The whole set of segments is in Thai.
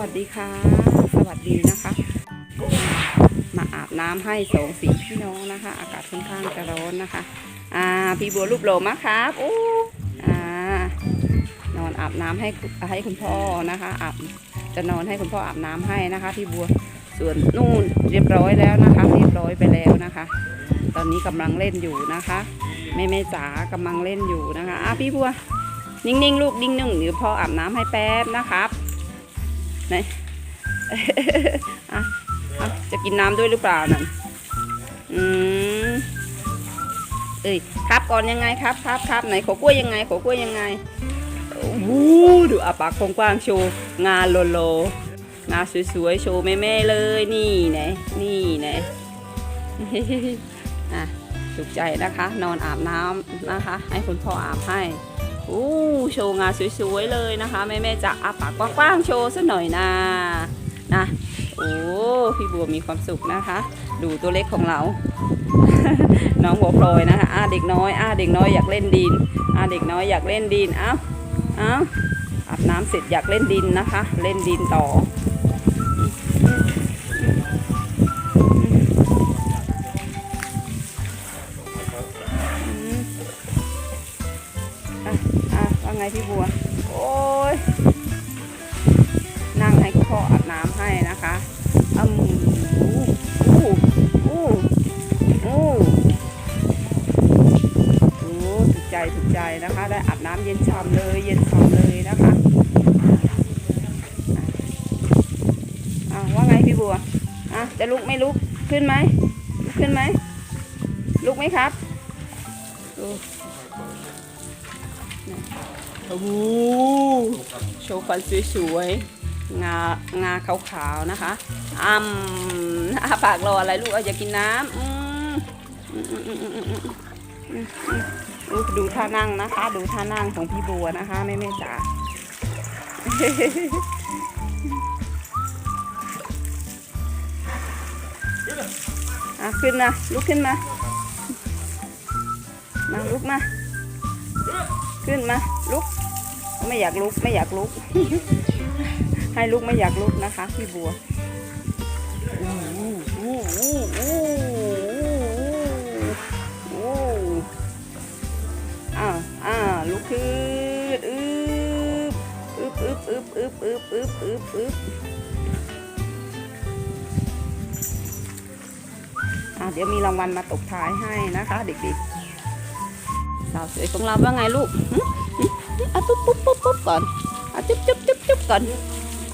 วัสดีค่ะ สวัสดีนะคะ มาอาบน้ำให้สองสีพี่น้องนะคะ อากาศค่อนข้างจะร้อนนะคะ อ่า พี่บัวรูปโลมาครับโอ้อ่านอนอาบน้ำให้ให้คุณพ่อนะคะอาบจะนอนให้คุณพ่ออาบน้ำให้นะคะ พี่บัวส่วนนู่นเรียบร้อยแล้วนะคะ เรียบร้อยไปแล้วนะคะ ตอนนี้กำลังเล่นอยู่นะคะแม่แม่จ๋ากำลังเล่นอยู่นะคะอะพี่บัวนิ่งๆ ลูกนิ่งๆเดี๋ยวพ่ออาบน้ำให้แป๊บนะครับ ไหนอะจะกินน้ำด้วยหรือเปล่านั่นอืมเอ้ยครับก่อนยังไงครับครับครับไหนขอกล้วยยังไงขอกล้วยยังไงโอ้ดูอาปากกว้างๆโชว์งานโลโล งานสวยๆโชว์แม่ๆเลยนี่ไหนนี่ไหนอะถูกใจนะคะ นอนอาบน้ำนะคะ ให้คุณพ่ออาบให้ อู้โชว์งานสวยๆเลยนะคะ แม่ๆจะอาปากกว้างๆโชว์สักหน่อยนะนะโอ้พี่บัวมีความสุขนะคะ ดูตัวเล็กของเรา น้องหัวพลอยนะคะอาเด็กน้อยอาเด็กน้อยอยากเล่นดินอาเด็กน้อยอยากเล่นดินเอ้าเอ้าอาบน้ำเสร็จอยากเล่นดินนะคะ เล่นดินต่อ นะคะ ได้อาบน้ำเย็นช่ำเลย เย็นช่ำเลยนะคะว่าไงพี่บัวอะจะลุกไม่ลุกขึ้นไหมขึ้นไหมลุกไหมครับดูโอ้โหโชว์ฟันสวยๆงางาขาวๆนะคะอ้ำหน้าปากรออะไรลูกเอาอยากกินน้ำอืมอืมอืมอืมอืมอืม ดูท่านั่งนะคะ ดูท่านั่งของพี่บัวนะคะแม่แม่จ๋าอะขึ้นนะลุกขึ้นมา มาลุกมา ขึ้นมาลุก ไม่อยากลุกไม่อยากลุก ให้ลุกไม่อยากลุกนะคะ พี่บัวอู้อู้อู้อู้อู้ อ้าลุกขึ้นอึบอึบอึบอึบอึบอึบอึบอึบอึบอ่าเดี๋ยวมีรางวัลมาตบท้ายให้นะคะ เด็กๆ สาวสวยของเราว่าไงลูกอะปุ๊บปุ๊บปุ๊บปุ๊บก่อนอะจุ๊บจุ๊บจุ๊บจุ๊บก่อน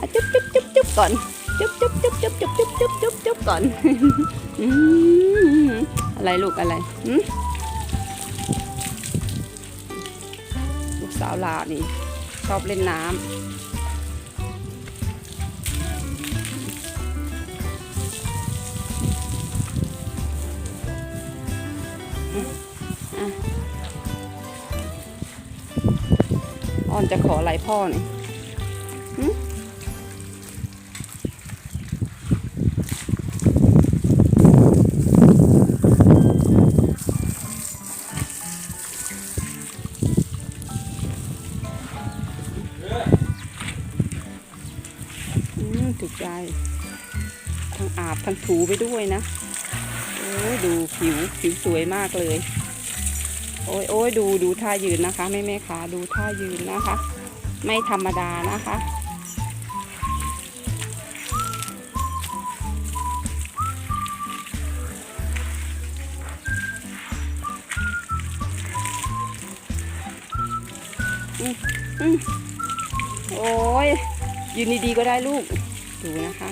อะจุ๊บจุ๊บจุ๊บจุ๊บก่อนจุ๊บจุ๊บจุ๊บจุ๊บจุ๊บจุ๊บจุ๊บจุ๊บก่อนอืมอะไรลูกอะไรหึลู สาวลานี่ชอบเล่นน้ำอ่อนจะขออะไรพ่อนี่ ทั้งถูไปด้วยนะ โอ้ยดูผิวผิวสวยมากเลย โอ้ยโอ้ยดูดูท่ายืนนะคะแม่แม่ขาดูท่ายืนนะคะ ไม่ธรรมดานะคะอืมอืมโอ้ยยืนดีๆก็ได้ลูก ดูนะคะ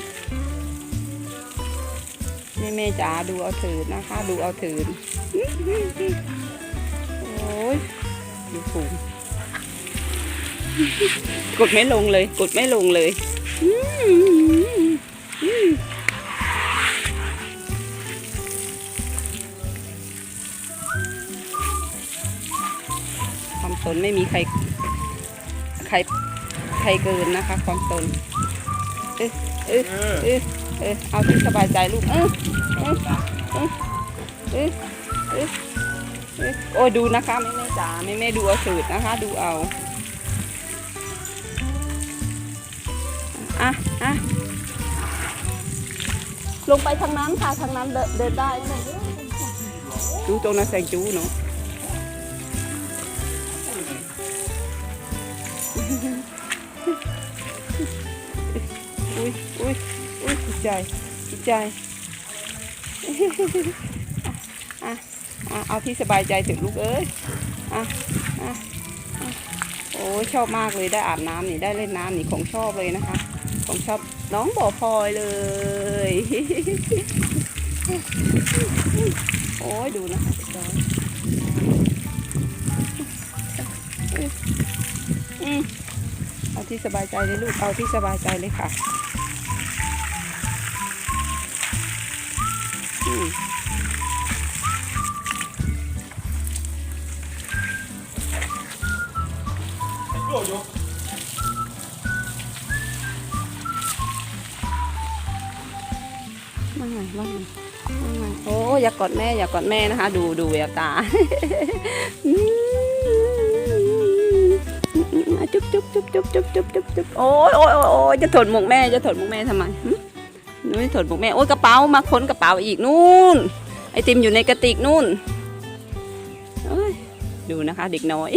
แม่แม่จ๋าดูเอาเถิดนะคะ ดูเอาเถิดโอ้ยดูฝูงกดไม่ลงเลย กดไม่ลงเลยอืมอืมความสนไม่มีใคร ใคร ใครเกินนะคะ ความสนเออเออเออ เออเอาที่สบายใจลูกเออเออเออเออโอ้ดูนะคะแม่แม่จ๋าแม่แม่ดูเอาสูตรนะคะ ดูเอาอะอะลงไปทางนั้นค่ะทางนั้นเดินได้ ดูตรงนั้นแสงจูเนาะ ใจจิตใจอะอะเอาที่สบายใจถึงลูกเอ้ยอะอะโอ้ชอบมากเลยได้อาบน้ำนี่ได้เล่นน้ำนี่ของชอบเลยนะคะ ของชอบน้องบ่อพลอยเลย โอ้ยดูนะคะเรียบร้อยอืมเอาที่สบายใจเลยลูกเอาที่สบายใจเลยค่ะ ว่าไงว่าไงว่าไงโอ้อย่ากอดแม่ อย่ากอดแม่นะคะ ดูดูแววตาจุ๊บจุ๊บจุ๊บจุ๊บจุ๊บจุ๊บจุ๊บจุ๊บโอ้ยโอ้ยโอ้ยจะถอดมุกแม่จะถอดมุกแม่ทำไม ไม่ถดหมวกแม่โอ้ยกระเป๋ามาค้นกระเป๋าอีกนู่น ไอติมอยู่ในกระติกนู่นดูนะคะ เด็กน้อย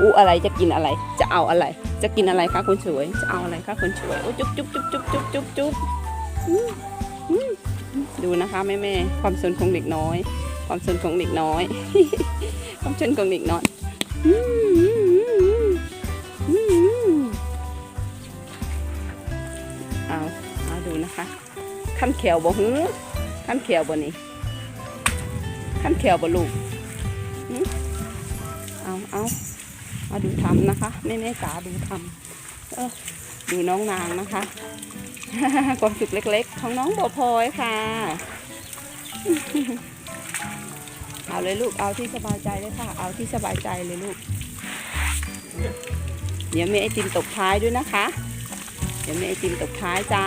อู้อะไรจะกินอะไร จะเอาอะไร จะกินอะไรคะคนสวย จะเอาอะไรคะคนสวยโอ้จุ๊บจุ๊บจุ๊บจุ๊บจุ๊บจุ๊บจุ๊บดูนะคะแม่แม่ความสนของเด็กน้อย ความสนของเด็กน้อย ความสนของเด็กน้อยเอาเอาดูนะคะขั้นแขวบ่หือขั้นแขวบ่นี่ขั้นแขวบ่ลูกเอาเอาเอาดูทำนะคะแม่แม่จ๋าดูทำเออดูน้องนางนะคะความสุขเล็กๆ ของน้องบัวพลอยค่ะ เอาเลยลูก เอาที่สบายใจเลยค่ะ เอาที่สบายใจเลยลูก เดี๋ยวมีไอติมตบท้ายด้วยนะคะ เดี๋ยวมีไอติมตบท้ายจ้า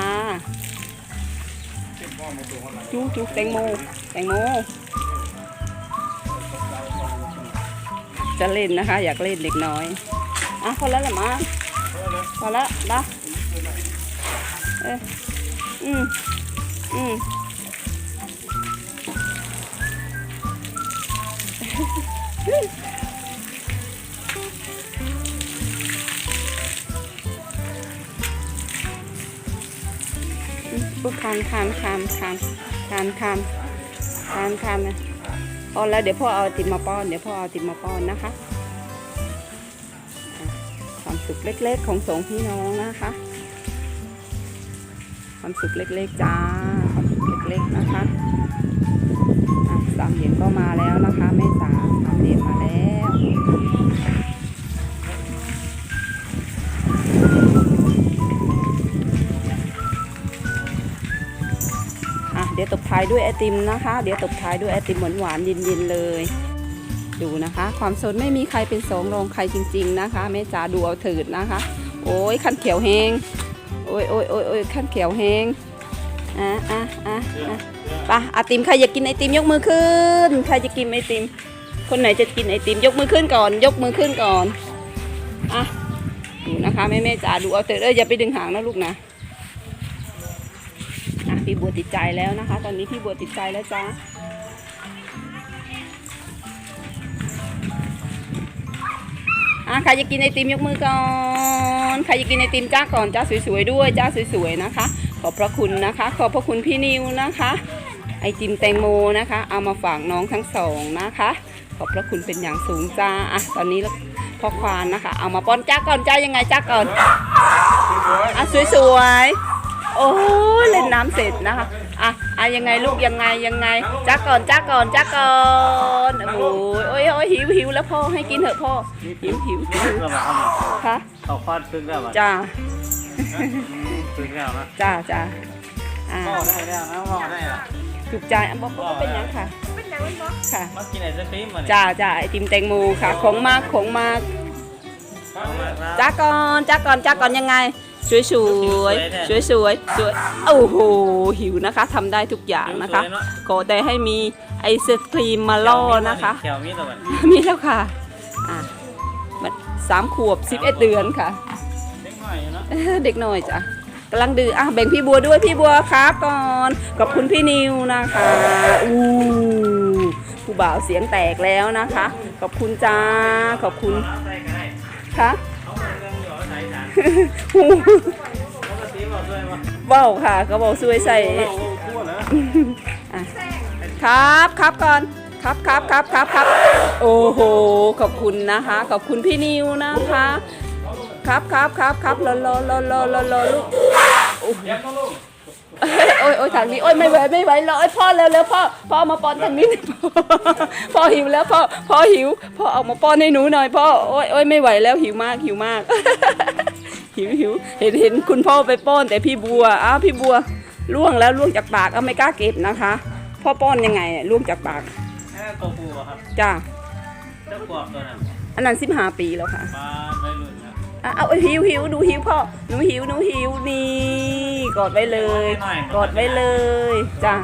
จูจูแตงโม แตงโม จะเล่นนะคะ อยากเล่นเด็กน้อย อะพอแล้วละมั้งพอแล้วนะเอออืมอืม ปุ๊บคานคานคานคานคานคานคานคานนะพอแล้วเดี๋ยวพ่อเอาติมมาป้อน เดี๋ยวพ่อเอาติมมาป้อนนะคะ ความสุขเล็กๆของสองพี่น้องนะคะ ความสุขเล็กๆจ้า ความสุขเล็กๆนะคะอะสามเหรียญก็มาแล้วนะคะแม่ ด้วยไอติมนะคะ เดี๋ยวตบท้ายด้วยไอติมหวานๆเย็นๆเลย ดูนะคะ ความสนไม่มีใครเป็นสองรองใครจริง ๆนะคะแม่จ๋าดูเอาเถิดนะคะ โอ้ยขั้นเขียวแหงโอ้ยโอ้ยโอ้ยโอ้ยขั้นเขียวแหงอะอะอะอะไปะไอติมใครอยากกินไอติมยกมือขึ้นใครจะกินไอติม คนไหนจะกินไอติมยกมือขึ้นก่อน ยกมือขึ้นก่อนอะดูนะคะแม่แม่จ๋าดูเอาเถิดเอ้ยอย่าไปดึงหางนะลูกนะ พี่บัวติดใจแล้วนะคะ ตอนนี้พี่บัวติดใจแล้วจ้าอะใครจะกินไอติมยกมือก่อน ใครจะกินไอติมจ้าก่อนจ้าสวยๆด้วยจ้าสวยๆนะคะ ขอบพระคุณนะคะ ขอบพระคุณพี่นิวนะคะ ไอติมแตงโมนะคะ เอามาฝากน้องทั้งสองนะคะ ขอบพระคุณเป็นอย่างสูงจ้าอะตอนนี้พ่อควานนะคะ เอามาป้อนจ้าก่อนจ้ายังไงจ้าก่อนอะสวยๆ โอ้ยเล่นน้ำเสร็จนะคะอะอะยังไงลูกยังไงยังไงจ้าก่อนจ้าก่อนจ้าก่อนโอ้ยโอ้ยโอ้ยหิวหิวแล้วพ่อให้กินเถอะพ่อหิวหิวหิวฝึกแล้วมาเอามาค่ะเขาฟาดฝึกแล้วมาจ้าฝึกแล้วนะจ้าจ้าอ่าพ่อได้แล้วนะพ่อได้ละถูกใจอะบอกบอกว่าเป็นหยังค่ะค่ะมากินไอศครีมมาเนี่ยจ้าจ้าไอติมแตงโมค่ะของมากของมากเอามาครับจ้าก่อนจ้าก่อนจ้าก่อนยังไง สวยสวยสวยสวยๆสวยโอ้โหหิวนะคะทำได้ทุกอย่างนะคะสวยเนาะขอแต่ให้มีไอศครีมมาล่อนะคะแถวมีตัวมันมีแล้วค่ะอะมันสามขวบสิบเอ็ดเดือนค่ะเล็กน้อยอยู่เนาะเด็กหน่อยจ้ะกำลังดื้ออะแบ่งพี่บัวด้วยพี่บัวครับก่อนขอบคุณพี่นิวนะคะอู้ผู้บ่าวเสียงแตกแล้วนะคะ ขอบคุณจ้าขอบคุณเอาใส่ก็ได้ค่ะ เอาใส่จานหูปกติบอกด้วยว่าเบ้าค่ะก็บอกช่วยใส่เราคั่วเหรอครับครับก่อนครับครับครับครับครับโอ้โหขอบคุณนะคะ ขอบคุณพี่นิวนะคะ ครับครับครับครับรอรอรอรอรอรอลูก โอ้ยโอ้ยทางนี้โอ้ยไม่ไหวไม่ไหวรอไอ้ยพ่อเร็วเร็วพ่อพ่อเอามาป้อนทางนี้หน่อยพ่อพ่อหิวแล้วพ่อพ่อหิวพ่อเอามาป้อนให้หนูหน่อยพ่อโอ้ยโอ้ยไม่ไหวแล้วหิวมากหิวมาก หิวหิวเห็นเห็นคุณพ่อไปป้อนแต่พี่บัวอ้าวพี่บัวล่วงแล้วล่วงจากปากเอาไม่กล้าเก็บนะคะ พ่อป้อนยังไงอะล่วงจากปากแค่ตัวปูอะครับจ้าเจ้ากวบตัวนั้นอันนั้นสิบห้าปีแล้วค่ะปลาไม่รุ่นนะ อะเอาเอหิวหิวดูหิวพ่อหนูหิวหนูหิวนี่กอดไว้เลยกอดไว้เลยจ้า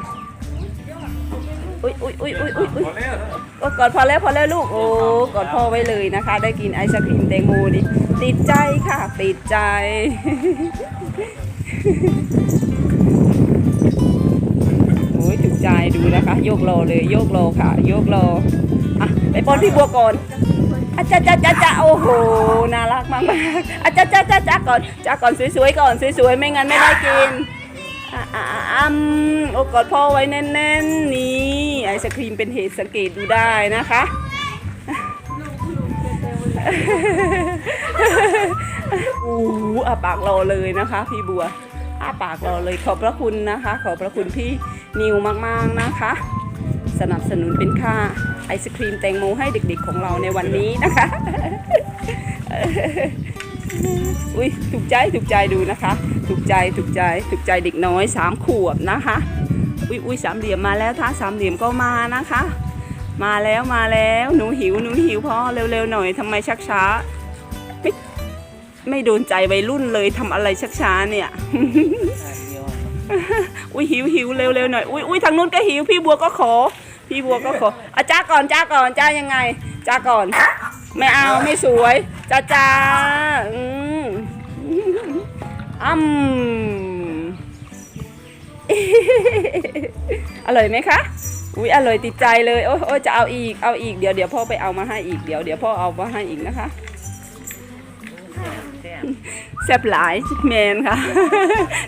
อุ้ยอุ้ยอุ้ยอุ้ยอุ้ยอุ้ยพอแล้วโอ้กอดพอแล้วพอแล้วลูกโอ้กอดพ่อไว้เลยนะคะ ได้กินไอศครีมแตงโมดิติดใจค่ะติดใจโอ้ยถูกใจดูนะคะ โยกโลเลยโยกโลค่ะ โยกโลอะไปป้อนพี่บัวก่อน อาจ้าจ้าจ้าจ้าโอ้โหน่ารักมากมากอาจ้าจ้าจ้าจ้าก่อนจ้าก่อนสวยๆก่อนสวยๆไม่งั้นไม่ได้กินอะอะอะอ่ำโอ้กอดพ่อไว้แน่นๆนี่ไอศครีมเป็นเหตุสังเกตดูได้นะคะอู้อาปากรอเลยนะคะ พี่บัวอาปากรอเลยขอบพระคุณนะคะ ขอบพระคุณพี่นิวมากๆนะคะ สนับสนุนเป็นค่า ไอศครีมแตงโมให้เด็กๆของเราในวันนี้นะคะ อุ้ยถูกใจถูกใจดูนะคะ ถูกใจถูกใจถูกใจเด็กน้อยสามขวบนะคะ อุ้ยอุ้ยสามเหลี่ยมมาแล้วท้าสามเหลี่ยมก็มานะคะ มาแล้วมาแล้วหนูหิวหนูหิวพ่อเร็วๆหน่อยทำไมชักช้าไม่ไม่โดนใจวัยรุ่นเลยทำอะไรชักช้าเนี่ยเดียวอุ้ยหิวหิวเร็วๆหน่อยอุ้ยอุ้ยทางนู้นก็หิวพี่บัวก็ขอ พี่บัวก็ขออาจ้าก่อนจ้าก่อนจ้ายังไงจ้าก่อน ไม่เอาไม่สวยจ้าจ้าอืมอืมอร่อยไหมคะอุ้ยอร่อยติดใจเลยโอ้ยโอ้จะเอาอีกเอาอีกเดี๋ยวเดี๋ยวพ่อไปเอามาให้อีกเดี๋ยวเดี๋ยวพ่อเอามาให้อีกนะคะ แซ่บหลายแมนค่ะ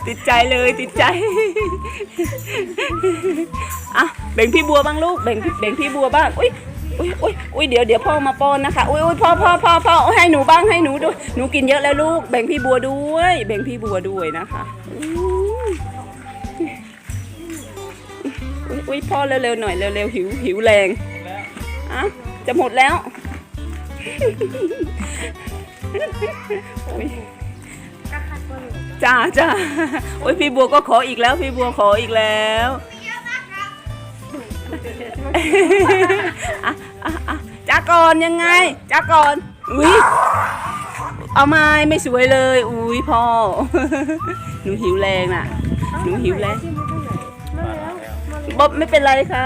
ติดใจเลยติดใจอะแบ่งพี่บัวบ้างลูกแบ่งแบ่งพี่บัวบ้างอุ้ยอุ้ยอุ้ยอุ้ยเดี๋ยวเดี๋ยวพ่อมาป้อนนะคะอุ้ยอุ้ยพ่อพ่อพ่อพ่อให้หนูบ้างให้หนูด้วยหนูกินเยอะแล้วลูก แบ่งพี่บัวด้วย แบ่งพี่บัวด้วยนะคะอุ้ยอุ้ยพ่อเร็วๆหน่อยเร็วๆหิวหิวแรงอะจะหมดแล้วอุ๊ย จ้าจ้าโอ้ยพี่บัวก็ขออีกแล้ว พี่บัวขออีกแล้วจ้าก่อนยังไงจ้าก่อนอุ้ยเอาไม้ไม่สวยเลย อุ้ยพ่อ หนูหิวแรงน่ะ หนูหิวแรงมาแล้วบ๊อบไม่เป็นไรค่ะ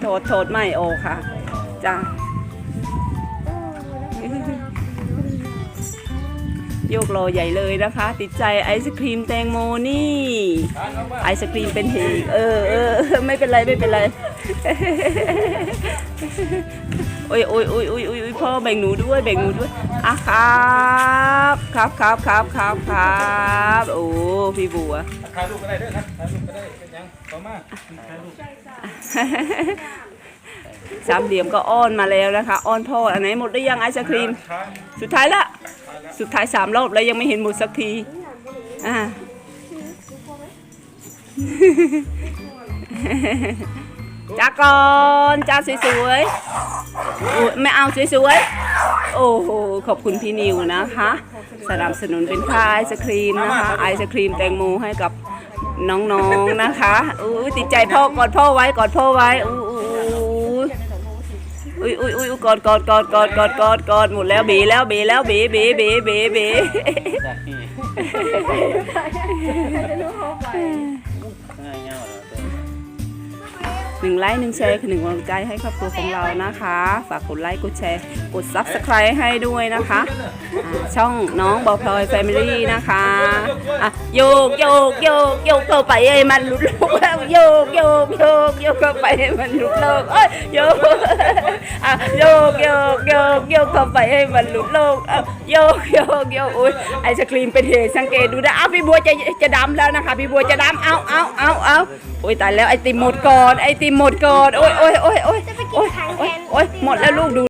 โทษโทษไม่โอค่ะจ้า โยกโลใหญ่เลยนะคะ ติดใจไอศครีมแตงโมนี่ไอศครีมเป็นเหตุเออเออเออไม่เป็นไรไม่เป็นไรโอ้ยโอ้ยโอ้ยโอ้ยโอ้ยพ่อแบ่งหนูด้วยแบ่งหนูด้วยอะครับครับครับครับครับครับโอ้พี่บัวถ่ายรูปก็ได้เด้อครับถ่ายรูปก็ได้เป็นยังต่อมาถ่ายรูปสามเหลี่ยมก็อ้อนมาแล้วนะคะ อ้อนพ่ออันไหนหมดหรือยังไอศครีม สุดท้ายละ สุดท้ายสามรอบแล้วยังไม่เห็นหมดสักทีอ่าจ้าก่อนจ้าสวยๆอุ๊ยไม่เอาสวยๆโอ้โหขอบคุณพี่นิวนะคะ สนับสนุนเป็นค่าไอศครีมนะคะไอศครีมแตงโมให้กับน้องๆนะคะอู้ติดใจพ่อกอดพ่อไว้กอดพ่อไว้อู้ อู้อู้อุ้ยอุ้ยอุ้ยกอดกอดกอดกอดกอดกอดกอดหมดแล้วบีแล้วบีแล้วบีบีบีบีบี จากที่จะรู้เขาไป หนึ่งไลค์หนึ่งแชร์คือหนึ่งกำลังใจให้ครอบครัวของเรานะคะ ฝากกดไลค์กดแชร์ กด subscribe ให้ด้วยนะคะอ่าช่องน้องบอพลอยแฟมิลี่นะคะอะโยกโยกโยกโยกเข้าไปให้มันหลุดโลกแล้วโยกโยกโยกโยกเข้าไปให้มันหลุดโลกเอ้ยโยกอะโยกโยกโยกโยกเข้าไปให้มันหลุดโลกเอ้าโยกโยกโยกอุ้ยไอศครีมเป็นเหตุสังเกตดูนะอ้าวพี่บัวจะจะดำแล้วนะคะ พี่บัวจะดำเอาเอาเอาเอาโอ้ยตายแล้วไอติมหมดก่อนไอติมหมดก่อนโอ้ยโอ้ยโอ้ยโอ้ยโอ้ยโอ้ยโอ้ยหมดแล้วลูกดู